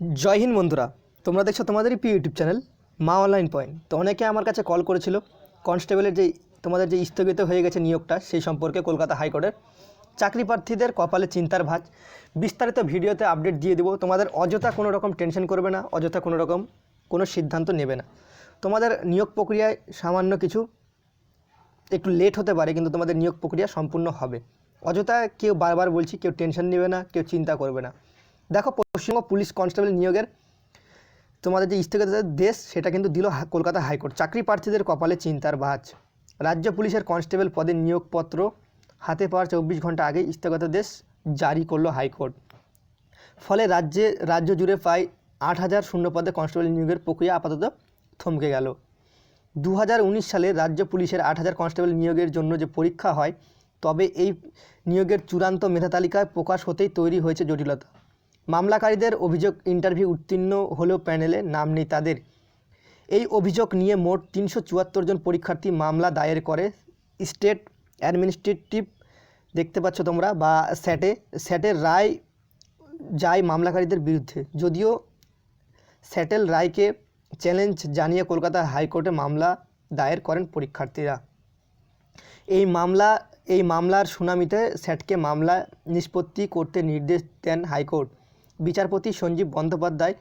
জয় হিন্দ বন্ধুরা, তোমরা দেখছ তোমাদেরই প্রিয় ইউটিউব চ্যানেল মা অনলাইন পয়েন্ট। তো অনেকে আমার কাছে কল করেছিল, কনস্টেবলের যে তোমাদের যে স্থগিত হয়ে গেছে নিয়োগটা, সেই সম্পর্কে কলকাতা হাইকোর্টের চাকরি প্রার্থীদের কপালে চিন্তার ভাঁজ। বিস্তারিত ভিডিওতে আপডেট দিয়ে দেবো, তোমাদের অযথা কোনো রকম টেনশন করবে না, অযথা কোনো রকম কোনো সিদ্ধান্ত নেবে না। তোমাদের নিয়োগ প্রক্রিয়ায় সামান্য কিছু, একটু লেট হতে পারে, কিন্তু তোমাদের নিয়োগ প্রক্রিয়া সম্পূর্ণ হবে। অযথা কেউ বারবার বলছি, কেউ টেনশন নেবে না, কেউ চিন্তা করবে না। দেখো পশ্চিমবঙ্গ পুলিশ কনস্টেবল নিয়োগের তোমাদের যে স্থগিত দেশ, সেটা কিন্তু দিল কলকাতা হাইকোর্ট। চাকরি প্রার্থীদের কপালে চিন্তার ভাঁজ রাজ্য পুলিশের কনস্টেবল পদে নিয়োগপত্র হাতে পাওয়ার চব্বিশ ঘণ্টা আগে স্থগিতাদেশ জারি করল হাইকোর্ট। ফলে রাজ্যে, রাজ্য জুড়ে প্রায় আট হাজার শূন্য পদে কনস্টেবল নিয়োগের প্রক্রিয়া আপাতত থমকে গেল। দু হাজার উনিশ সালে রাজ্য পুলিশের আট হাজার কনস্টেবল নিয়োগের জন্য যে পরীক্ষা হয়, তবে এই নিয়োগের চূড়ান্ত মেধা তালিকায় প্রকাশ হতেই তৈরি হয়েছে জটিলতা। মামলাকারীদের অভিযোগ ইন্টারভিউ উত্তীর্ণ হলেও প্যানেলে নাম নেই তাদের। এই অভিযোগ নিয়ে মোট তিনশো চুয়াত্তর জন পরীক্ষার্থী মামলা দায়ের করে স্টেট অ্যাডমিনিস্ট্রেটিভ। দেখতে পাচ্ছ তোমরা, বা স্যাটে, স্যাটের রায় যায় মামলাকারীদের বিরুদ্ধে। যদিও স্যাটেল রায়কে চ্যালেঞ্জ জানিয়ে কলকাতা হাইকোর্টে মামলা দায়ের করেন পরীক্ষার্থীরা। এই মামলা, এই মামলার শুনানিতে স্যাটকে মামলা নিষ্পত্তি করতে নির্দেশ দেন হাইকোর্ট। বিচারপতি সঞ্জীব বন্দ্যোপাধ্যায়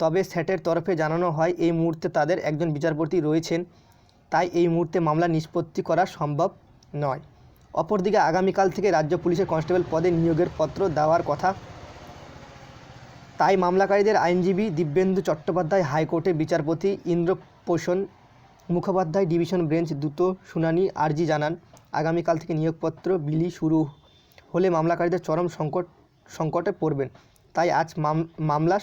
তবে স্যাটের তরফে জানানো হয়, এই মুহূর্তে তাদের একজন বিচারপতি রয়েছেন। তাই এই মুহূর্তে মামলা নিষ্পত্তি করা সম্ভব নয়। অপরদিকে আগামীকাল থেকে রাজ্য পুলিশের কনস্টেবল পদে নিয়োগের পত্র দেওয়ার কথা। তাই মামলাকারীদের আইনজীবী দিব্যেন্দু চট্টোপাধ্যায়, হাইকোর্টে বিচারপতি ইন্দ্রপোষণ মুখোপাধ্যায়, ডিভিশন বেঞ্চ দ্রুত শুনানি আর্জি জানান। আগামীকাল থেকে নিয়োগপত্র বিলি শুরু হলে মামলাকারীদের চরম সংকট, সংকটে পড়বেন। তাই আজ মাম- মামলা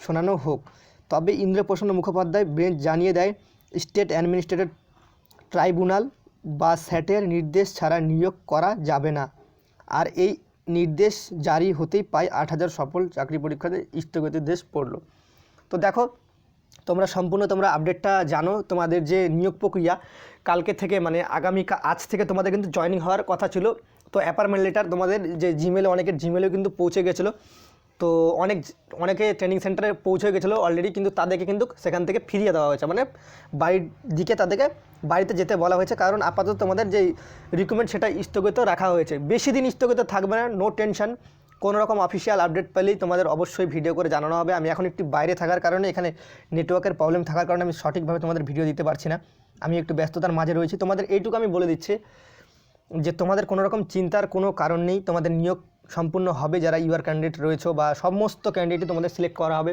শোনানো হোক। তবে ইন্দ্রপ্রসন্ন মুখোপাধ্যায় বেঞ্চ জানিয়ে দেয়, স্টেট অ্যাডমিনিস্ট্রেটিভ ট্রাইব্যুনাল বা স্যাটের নির্দেশ ছাড়া নিয়োগ করা যাবে না। আর এই নির্দেশ জারি হতেই প্রায় আট হাজার সফল চাকরি পরীক্ষাতে স্থগিতাদেশ পড়ল। তো দেখো, তোমরা সম্পূর্ণ তোমরা আপডেটটা জানো। তোমাদের যে নিয়োগ প্রক্রিয়া, কালকে থেকে মানে আগামী আজ থেকে তোমাদের কিন্তু জয়েনিং হওয়ার কথা ছিল। তো অ্যাপার্টমেন্ট লেটার তোমাদের যে জিমেলে অনেকের জিমেলেও কিন্তু পৌঁছে গেছিল। তো অনেক অনেকে ট্রেনিং সেন্টারে পৌঁছে গেছিল অলরেডি কিন্তু তাদেরকে কিন্তু সেখান থেকে ফিরিয়ে দেওয়া হয়েছে। মানে বাড়ির দিকে তাদেরকে বাড়িতে যেতে বলা হয়েছে, কারণ আপাতত তোমাদের যে রিকমেন্ড সেটা স্থগিত রাখা হয়েছে। বেশি দিন স্থগিত থাকবে না নো টেনশন কোনো রকম অফিসিয়াল আপডেট পেলেই তোমাদের অবশ্যই ভিডিও করে জানানো হবে। আমি এখন একটু বাইরে থাকার কারণে, এখানে নেটওয়ার্কের প্রবলেম থাকার কারণে আমি সঠিকভাবে তোমাদের ভিডিও দিতে পারছি না। আমি একটু ব্যস্ততার মাঝে রয়েছি। তোমাদের এইটুকু আমি বলে দিচ্ছি যে তোমাদের কোনো রকম চিন্তার কোনো কারণ নেই। তোমাদের নিয়োগ সম্পূর্ণ হবে যারা ইউআর ক্যান্ডিডেট রয়েছে বা সমস্ত ক্যান্ডিডেটই তোমাদের সিলেক্ট করা হবে।